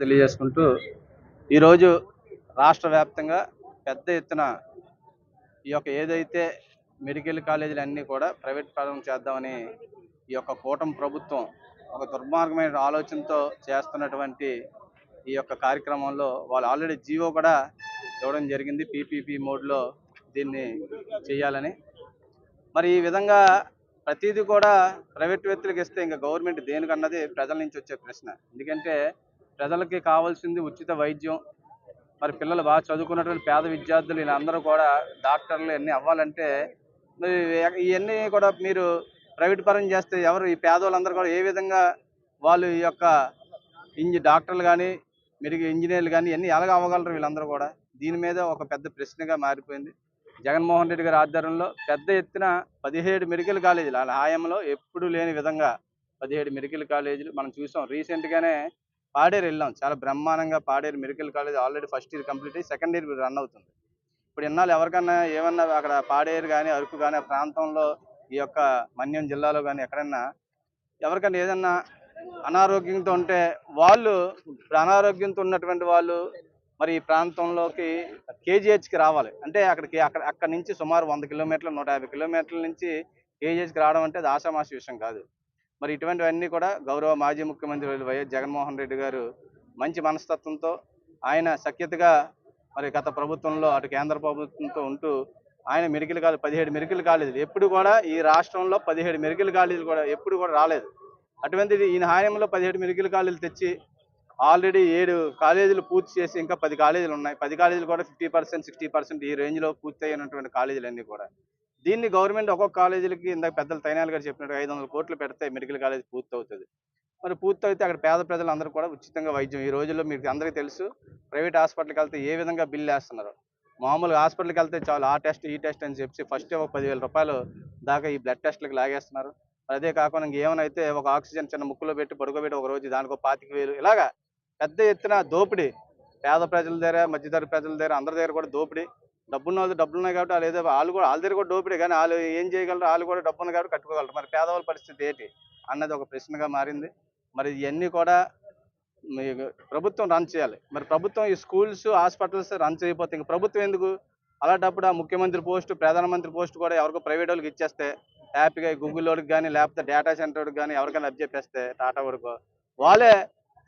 తెలియజేసుకుంటూ ఈరోజు రాష్ట్ర వ్యాప్తంగా పెద్ద ఎత్తున ఈ యొక్క ఏదైతే మెడికల్ కాలేజీలు అన్నీ కూడా ప్రైవేట్ పరం చేద్దామని ఈ యొక్క కూటమి ప్రభుత్వం ఒక దుర్మార్గమైన ఆలోచనతో చేస్తున్నటువంటి ఈ యొక్క కార్యక్రమంలో వాళ్ళు ఆల్రెడీ జీవో కూడా ఇవ్వడం జరిగింది పీపీపీ మోడ్లో దీన్ని చేయాలని. మరి ఈ విధంగా ప్రతిదీ కూడా ప్రైవేట్ వ్యక్తులకు ఇస్తే ఇంకా గవర్నమెంట్ దేనికన్నది ప్రజల నుంచి వచ్చే ప్రశ్న. ఎందుకంటే ప్రజలకి కావాల్సింది ఉచిత వైద్యం. మరి పిల్లలు బాగా చదువుకున్నటువంటి పేద విద్యార్థులు వీళ్ళందరూ కూడా డాక్టర్లు ఇవన్నీ అవ్వాలంటే ఇవన్నీ కూడా మీరు ప్రైవేట్ పరం చేస్తే ఎవరు ఈ పేదవాళ్ళందరూ కూడా ఏ విధంగా వాళ్ళు ఈ యొక్క ఇంజి డాక్టర్లు కానీ మెరుగు ఇంజనీర్లు కానీ ఇవన్నీ ఎలాగ అవ్వగలరు వీళ్ళందరూ కూడా? దీని మీద ఒక పెద్ద ప్రశ్నగా మారిపోయింది. జగన్మోహన్ రెడ్డి గారి ఆధ్వర్యంలో పెద్ద ఎత్తున పదిహేడు మెడికల్ కాలేజీలు వాళ్ళ హాయంలో ఎప్పుడూ లేని విధంగా పదిహేడు మెడికల్ కాలేజీలు మనం చూసాం. రీసెంట్గానే పాడేరు వెళ్ళాం. చాలా బ్రహ్మాండంగా Paderu medical college already first year complete అయ్యి సెకండ్ ఇయర్ రన్ అవుతుంది. ఇప్పుడు ఎన్నాళ్ళు ఎవరికన్నా ఏమన్నా అక్కడ పాడేరు కానీ అరకు కానీ ఆ ప్రాంతంలో ఈ యొక్క మన్యం జిల్లాలో కానీ ఎక్కడన్నా ఎవరికైనా ఏదన్నా అనారోగ్యంతో ఉంటే వాళ్ళు అనారోగ్యంతో ఉన్నటువంటి వాళ్ళు మరి ఈ ప్రాంతంలోకి కేజీహెచ్కి రావాలి. అంటే అక్కడికి అక్కడ అక్కడ నుంచి సుమారు వంద కిలోమీటర్లు నూట యాభై కిలోమీటర్ల నుంచి కేజీహెచ్కి రావడం అంటే అది ఆషామాషి విషయం కాదు. మరి ఇటువంటివన్నీ కూడా గౌరవ మాజీ ముఖ్యమంత్రి వైఎస్ జగన్మోహన్ రెడ్డి గారు మంచి మనస్తత్వంతో ఆయన సఖ్యతగా మరి గత ప్రభుత్వంలో అటు కేంద్ర ప్రభుత్వంతో ఉంటూ ఆయన మెడికల్ కాలేజ్ పదిహేడు మెడికల్ కాలేజీలు ఎప్పుడు కూడా ఈ రాష్ట్రంలో పదిహేడు మెడికల్ కాలేజీలు కూడా ఎప్పుడు కూడా రాలేదు. అటువంటిది ఈయన హాయంలో పదిహేడు మెడికల్ కాలేజీలు తెచ్చి ఆల్రెడీ ఏడు కాలేజీలు పూర్తి చేసి ఇంకా పది కాలేజీలు ఉన్నాయి. పది కాలేజీలు కూడా ఫిఫ్టీ పర్సెంట్ సిక్స్టీ పర్సెంట్ ఈ రేంజ్లో పూర్తి అయినటువంటి కాలేజీలు అన్నీ కూడా. దీన్ని గవర్నమెంట్ ఒక్కొక్క కాలేజీలకి ఇందాక పెద్దలు తైనాలు గారు చెప్పినట్టు ఐదు వందల కోట్లు పెడితే మెడికల్ కాలేజ్ పూర్తి అవుతుంది మరి పూర్తి అయితే అక్కడ పేద ప్రజలందరూ కూడా ఉచితంగా వైద్యం. ఈ రోజుల్లో మీకు అందరికీ తెలుసు ప్రైవేట్ హాస్పిటల్కి వెళ్తే ఏ విధంగా బిల్లు వేస్తున్నారు? మామూలుగా హాస్పిటల్కి వెళ్తే చాలు ఆ టెస్ట్ ఈ టెస్ట్ అని చెప్పి ఫస్ట్ ఒక పదివేల రూపాయలు దాకా ఈ బ్లడ్ టెస్ట్లకు లాగేస్తున్నారు. అదే కాకుండా ఇంకేమైనా అయితే ఒక ఆక్సిజన్ చిన్న ముక్కులో పెట్టి పడుకోబెట్టి ఒక రోజు దానికి ఒక పాతిక వేలు ఇలాగా పెద్ద ఎత్తున దోపిడీ. పేద ప్రజల దగ్గర మధ్యతర ప్రజల దగ్గర అందరి దగ్గర కూడా దోపిడీ. డబ్బున్న వాళ్ళు డబ్బులు ఉన్నాయి కాబట్టి వాళ్ళు ఏదో వాళ్ళు కూడా వాళ్ళ దగ్గర కూడా డోపిడే కానీ వాళ్ళు ఏం చేయగలరు? వాళ్ళు కూడా డబ్బు కాబట్టి కట్టుకోగలరు. మరి పేదవాళ్ళ పరిస్థితి ఏంటి? అన్నది ఒక ప్రశ్నగా మారింది. మరి ఇవన్నీ కూడా ప్రభుత్వం రన్ చేయాలి. మరి ప్రభుత్వం ఈ స్కూల్స్ హాస్పిటల్స్ రన్ చేయకపోతే ఇంక ప్రభుత్వం ఎందుకు? అలాంటప్పుడు ఆ ముఖ్యమంత్రి పోస్ట్ ప్రధానమంత్రి పోస్ట్ కూడా ఎవరికో ప్రైవేట్ వాళ్ళకి ఇచ్చేస్తే హ్యాపీగా గూగుల్ వాడికి కానీ లేకపోతే డేటా సెంటర్ కానీ ఎవరికైనా అప్పచెప్పేస్తే టాటా వరకు వాళ్ళే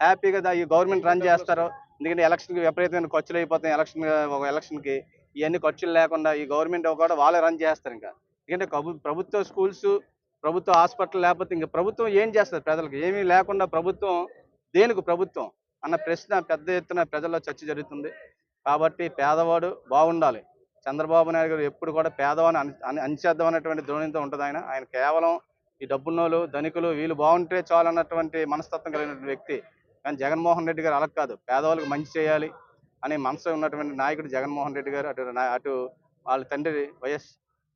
హ్యాపీగా ఈ గవర్నమెంట్ రన్ చేస్తారు. ఎందుకంటే ఎలక్షన్కి విపరీతమైన ఖర్చులు అయిపోతాయి. ఎలక్షన్ ఒక ఎలక్షన్కి ఇవన్నీ ఖర్చులు లేకుండా ఈ గవర్నమెంట్ కూడా వాళ్ళే రన్ చేస్తారు ఇంకా. ఎందుకంటే ప్రభుత్వ స్కూల్స్ ప్రభుత్వ హాస్పిటల్ లేకపోతే ఇంకా ప్రభుత్వం ఏం చేస్తుంది ప్రజలకు? ఏమీ లేకుండా ప్రభుత్వం దేనికి ప్రభుత్వం? అన్న ప్రశ్న పెద్ద ఎత్తున ప్రజల్లో చర్చ జరుగుతుంది. కాబట్టి పేదవాడు బాగుండాలి. చంద్రబాబు నాయుడు గారు ఎప్పుడు కూడా పేదవాడిని అన్- అంచేద్దాం అనేటువంటి ధోరణితో ఉంటుంది ఆయన. ఆయన కేవలం ఈ డబ్బున్నోళ్ళు ధనికులు వీళ్ళు బాగుంటే చాలు అన్నటువంటి మనస్తత్వం కలిగినటువంటి వ్యక్తి. కానీ జగన్మోహన్ రెడ్డి గారు అలా కాదు. పేదవాళ్ళకి మంచి చేయాలి. అనే మనసు ఉన్నటువంటి నాయకుడు జగన్మోహన్ రెడ్డి గారు అటు నా- అటు వాళ్ళ తండ్రి వైఎస్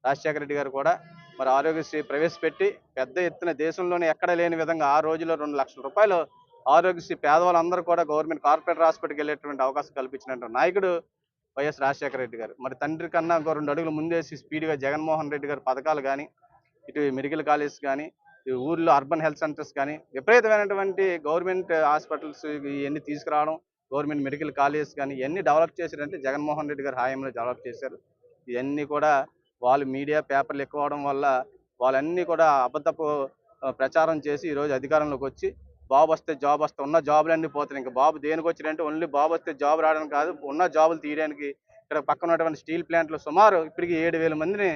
రాజశేఖర రెడ్డి గారు కూడా మరి ఆరోగ్యశ్రీ ప్రవేశపెట్టి పెద్ద ఎత్తున దేశంలోనే ఎక్కడ లేని విధంగా ఆ రోజుల్లో రెండు లక్షల రూపాయలు ఆరోగ్యశ్రీ పేదవాళ్ళందరూ కూడా గవర్నమెంట్ కార్పొరేట్ హాస్పిటల్కి వెళ్ళేటువంటి అవకాశం కల్పించినటువంటి నాయకుడు వైఎస్ రాజశేఖర రెడ్డి గారు. మరి తండ్రి కన్నా ఇంకో రెండు అడుగులు ముందేసి స్పీడ్గా జగన్మోహన్ రెడ్డి గారు పథకాలు కానీ ఇటు మెడికల్ కాలేజ్ కానీ ఊర్లో అర్బన్ హెల్త్ సెంటర్స్ కానీ విపరీతమైనటువంటి గవర్నమెంట్ హాస్పిటల్స్ ఇవన్నీ తీసుకురావడం గవర్నమెంట్ మెడికల్ కాలేజెస్ కానీ ఇవన్నీ డెవలప్ చేశారంటే జగన్మోహన్ రెడ్డి గారు హాయంలో డెవలప్ చేశారు. ఇవన్నీ కూడా వాళ్ళు మీడియా పేపర్లు ఎక్కువ అవడం వల్ల వాళ్ళన్నీ కూడా అబద్ధపు ప్రచారం చేసి ఈరోజు అధికారంలోకి వచ్చి బాబు వస్తే జాబ్ వస్తే ఉన్న జాబులన్నీ పోతాయి ఇంకా బాబు దేనికి వచ్చినంటే ఓన్లీ బాబు వస్తే జాబ్ రావడానికి కాదు ఉన్న జాబులు తీయడానికి ఇక్కడ పక్కన ఉన్నటువంటి స్టీల్ ప్లాంట్లో సుమారు ఇప్పటికి ఏడు వేల మందిని